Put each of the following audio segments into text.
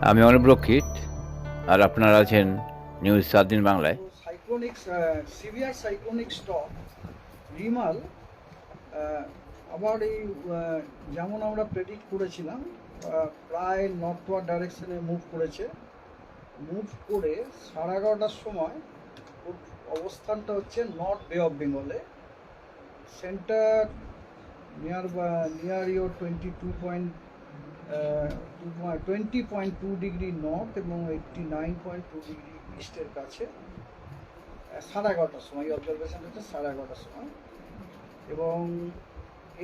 আমি অনুপ রক্ষিত আর আপনারা আছেন নিউজ সাত দিন বাংলায়। Cyclonic severe cyclonic storm Remal আবার এই যেমন আমরা প্রেডিক্ট করেছিলাম আহ, প্রায় নর্থওয়ার্ড ডাইরেকশনে মুভ করেছে। মুভ করে সাড়ে এগারোটার সময় অবস্থানটা হচ্ছে নর্থ বে অফ বেঙ্গলে centre near near your twenty two point twenty point two degree north এবং eighty nine point two degree ইস্টের কাছে সাড়ে এগারোটার সময় অবজারভেশন হচ্ছে সাড়ে এগারোটার সময়। এবং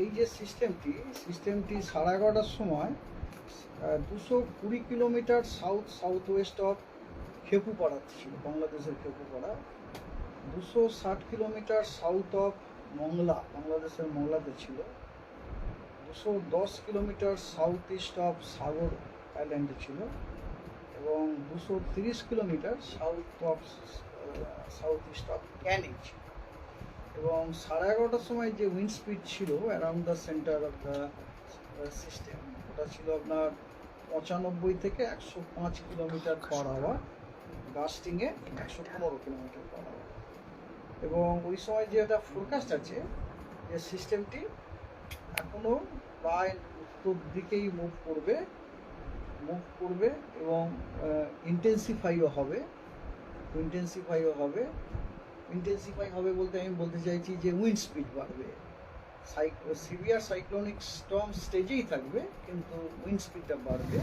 এই যে সিস্টেমটি সিস্টেমটি সাড়ে এগারোটার সময় দুশো কুড়ি kilometre south south west of Khepupara ছিল, বাংলাদেশের খেপুপাড়া দুশো ষাট কিলোমিটার সাউথ অফ মংলা বাংলাদেশের মংলাতে ছিল। দুশো দশ kilometre south east of Sagar আইল্যান্ডে ছিল এবং দুশো তিরিশ kilometre south of south east of Canning ছিল। এবং সাড়ে এগারোটার সময় যে উইন্ড স্পিড ছিল around the centre of the system ওটা ছিল আপনার পঁচানব্বই থেকে একশো পাঁচ কিলোমিটার পার আওয়ার গাস্টিংয়ে একশো পনেরো কিলোমিটার পার আওয়ার এবং ওই সময় যে একটা ফোরকাস্ট আছে, যে সিস্টেমটি এখনও প্রায় উত্তর দিকেই মুভ করবে মুভ করবে এবং ইন্টেন্সিফাইও হবে ইন্টেন্সিফাইও হবে। ইন্টেন্সিফাই হবে বলতে আমি বলতে চাইছি যে উইন্ড স্পিড বাড়বে। সিভিয়ার সাইক্লোনিক স্টর্ম স্টেজেই থাকবে, কিন্তু উইন্ড স্পিডটা বাড়বে।